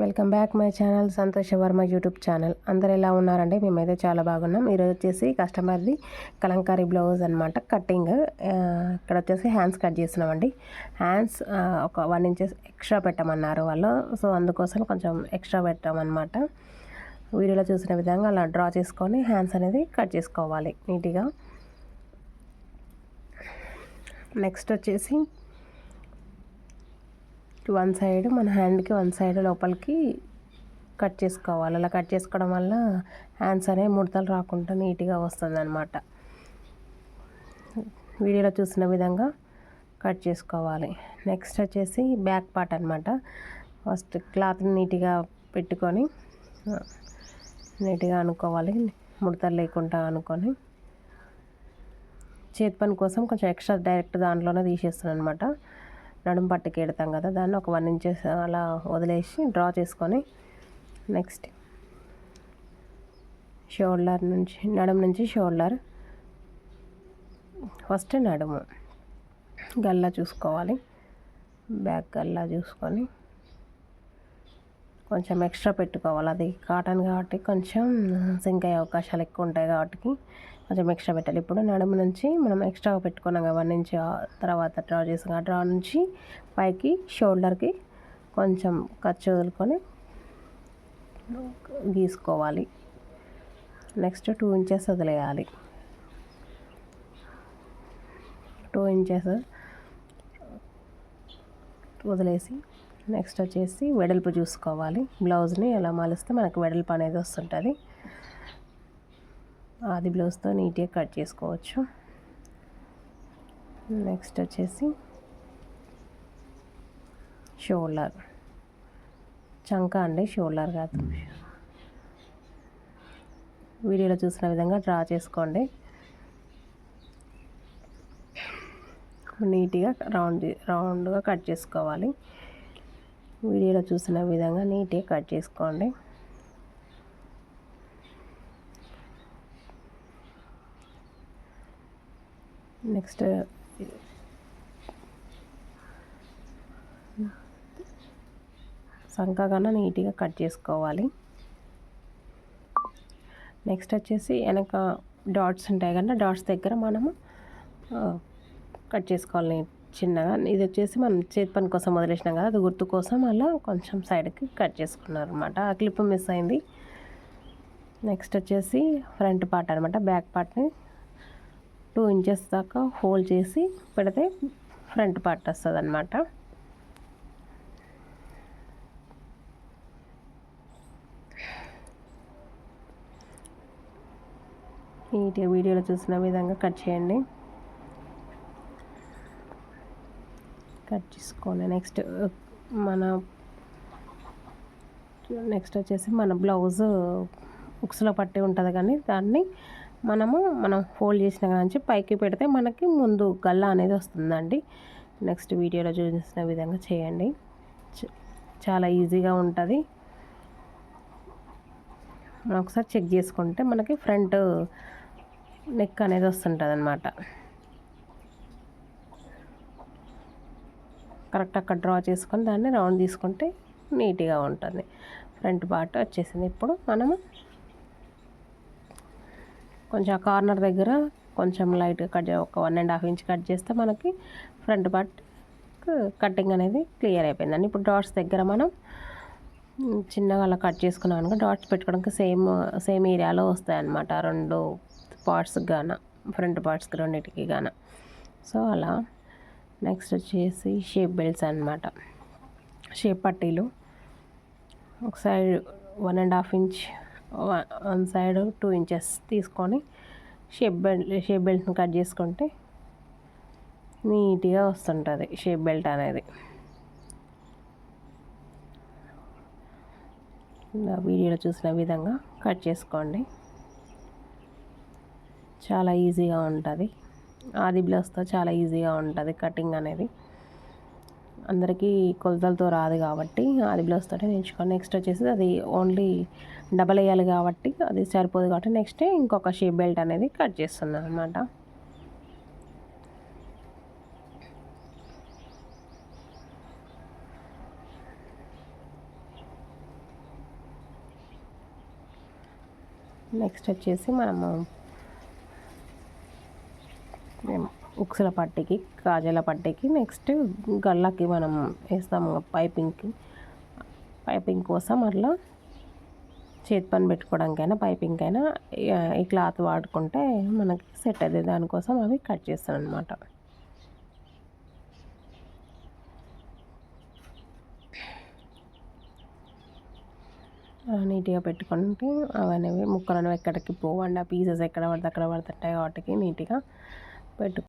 Welcome back my channel Santosh Varma YouTube channel. అందరు ఎలా ఉన్నారండి? మేమైతే చాలా బాగున్నాం. ఈరోజు వచ్చేసి కస్టమర్ది కలంకారీ బ్లౌజ్ అనమాట కటింగ్ ఇక్కడ వచ్చేసి హ్యాండ్స్ కట్ చేస్తున్నామండి. హ్యాండ్స్ ఒక వన్ ఇంచెస్ ఎక్స్ట్రా పెట్టమన్నారు వాళ్ళు. సో అందుకోసం కొంచెం ఎక్స్ట్రా పెట్టామన్నమాట. వీడియోలో చూసిన విధంగా అలా డ్రా చేసుకొని హ్యాండ్స్ అనేది కట్ చేసుకోవాలి నీట్గా. నెక్స్ట్ వచ్చేసి వన్ సైడ్ మన హ్యాండ్కి వన్ సైడ్ లోపలికి కట్ చేసుకోవాలి. అలా కట్ చేసుకోవడం వల్ల హ్యాండ్స్ అనేవి ముడతలు రాకుండా నీట్గా వస్తుంది అనమాట వీడియోలో చూసిన విధంగా కట్ చేసుకోవాలి. నెక్స్ట్ వచ్చేసి బ్యాక్ పార్ట్ అనమాట ఫస్ట్ క్లాత్ని నీట్గా పెట్టుకొని నీట్గా అనుకోవాలి. ముడతలు లేకుండా అనుకొని. చేతి పని కోసం కొంచెం ఎక్స్ట్రా డైరెక్ట్ దాంట్లోనే తీసేస్తాను అనమాట నడుం పట్టుకి ఎడతాం కదా దాన్ని ఒక వన్ ఇంచెస్ అలా వదిలేసి డ్రా చేసుకొని నెక్స్ట్ షోల్డర్ నుంచి నడుము నుంచి షోల్డర్. ఫస్ట్ నడుము గల్లా చూసుకోవాలి బ్యాక్ గల్లా చూసుకొని కొంచెం ఎక్స్ట్రా పెట్టుకోవాలి. అది కాటన్ కాబట్టి కొంచెం సింక్ అయ్యే అవకాశాలు ఎక్కువ ఉంటాయి కాబట్టి కొంచెం ఎక్స్ట్రా పెట్టాలి. ఇప్పుడు నడుము నుంచి మనం ఎక్స్ట్రా పెట్టుకున్నాం కదా వన్ ఇంచ్ తర్వాత డ్రా చేసాం ఆ డ్రా నుంచి పైకి షోల్డర్కి కొంచెం ఖర్చు వదులుకొని గీసుకోవాలి. నెక్స్ట్ టూ ఇంచెస్ వదిలేయాలి. టూ ఇంచెస్ వదిలేసి నెక్స్ట్ వచ్చేసి వెడల్పు చూసుకోవాలి. బ్లౌజ్ని ఎలా మాలిస్తే మనకు వెడల్పు అనేది వస్తుంటుంది. ఆది బ్లౌజ్తో నీట్గా కట్ చేసుకోవచ్చు. నెక్స్ట్ వచ్చేసి షోల్డర్. చంక అండి షోల్డర్ కాదు. వీడియోలో చూసిన విధంగా డ్రా చేసుకోండి. నీట్గా రౌండ్ రౌండ్గా కట్ చేసుకోవాలి. వీడియోలో చూసిన విధంగా నీట్గా కట్ చేసుకోండి. నెక్స్ట్ సంక నీట్గా కట్ చేసుకోవాలి. నెక్స్ట్ వచ్చేసి వెనక డాట్స్ ఉంటాయి కదా డాట్స్ దగ్గర మనము కట్ చేసుకోవాలి చిన్నగా. ఇది వచ్చేసి మనం చేతి పని కోసం వదిలేసినాం కదా అది గుర్తు కోసం అలా కొంచెం సైడ్కి కట్ చేసుకున్నారు అనమాట ఆ క్లిప్ మిస్ అయింది. నెక్స్ట్ వచ్చేసి ఫ్రంట్ పార్ట్ అనమాట బ్యాక్ పార్ట్ని టూ ఇంచెస్ దాకా హోల్ చేసి పెడితే ఫ్రంట్ పార్ట్ వస్తుంది అనమాట నీట్గా వీడియోలో చూసిన విధంగా కట్ చేయండి. కట్ చేసుకోండి. నెక్స్ట్ మన నెక్స్ట్ వచ్చేసి మన బ్లౌజ్ బుక్స్లో పట్టి ఉంటుంది కానీ దాన్ని మనము మనం ఫోల్డ్ చేసిన నుంచి పైకి పెడితే మనకి ముందు గల్ల అనేది వస్తుందండి. నెక్స్ట్ వీడియోలో చూసిన విధంగా చేయండి. చాలా ఈజీగా ఉంటుంది. మనం ఒకసారి చెక్ చేసుకుంటే మనకి ఫ్రంట్ నెక్ అనేది వస్తుంటుంది అనమాట కరెక్ట్ అక్కడ డ్రా చేసుకొని దాన్ని రౌండ్ తీసుకుంటే నీట్గా ఉంటుంది. ఫ్రంట్ పార్ట్ వచ్చేసింది. ఇప్పుడు మనము కొంచెం ఆ కార్నర్ దగ్గర కొంచెం లైట్గా కట్ ఒక one and half inch cut చేస్తే మనకి ఫ్రంట్ పార్ట్ కటింగ్ అనేది క్లియర్ అయిపోయిందండి. ఇప్పుడు డాట్స్ దగ్గర మనం చిన్నగా అలా కట్ చేసుకున్నాం అనుకో డాట్స్ పెట్టుకోవడానికి సేమ్ సేమ్ ఏరియాలో వస్తాయి అన్నమాట రెండు పార్ట్స్కి గాన ఫ్రంట్ పార్ట్స్కి రెండింటికి గాన. సో అలా నెక్స్ట్ వచ్చేసి షేప్ బెల్ట్స్ అనమాట షేప్ పట్టీలు. ఒక side one and half inch one side two inches తీసుకొని షేప్ బెల్ట్ షేప్ బెల్ట్ని కట్ చేసుకుంటే నీట్గా వస్తుంటుంది షేప్ బెల్ట్ అనేది. వీడియోలో చూసిన విధంగా కట్ చేసుకోండి. చాలా ఈజీగా ఉంటుంది. ఆది బ్లౌజ్తో చాలా ఈజీగా ఉంటుంది కటింగ్ అనేది. అందరికీ కొలతలతో రాదు కాబట్టి అది బ్లౌజ్ తోటే నేర్చుకోండి నెక్స్ట్ వచ్చేసి అది ఓన్లీ డబల్ వేయాలి కాబట్టి అది సరిపోదు కాబట్టి నెక్స్ట్ ఇంకొక షేప్ బెల్ట్ అనేది కట్ చేస్తున్నాను అనమాట నెక్స్ట్ వచ్చేసి మనము ఉక్సుల పట్టికి కాజల పట్టికి నెక్స్ట్ గళ్ళకి మనం వేస్తాము పైపింగ్కి పైపింగ్ కోసం అట్లా చేతి పని పెట్టుకోవడానికైనా పైపింగ్ అయినా ఈ క్లాత్ వాడుకుంటే మనకి సెట్ అవుతుంది దానికోసం అవి కట్ చేస్తాను అనమాట నీట్గా పెట్టుకుంటే అవన్నీ ముక్కలు ఎక్కడికి పోవండి. ఆ పీసెస్ ఎక్కడ పడితే అక్కడ పడుతుంటాయి వాటికి నీట్గా పెట్టు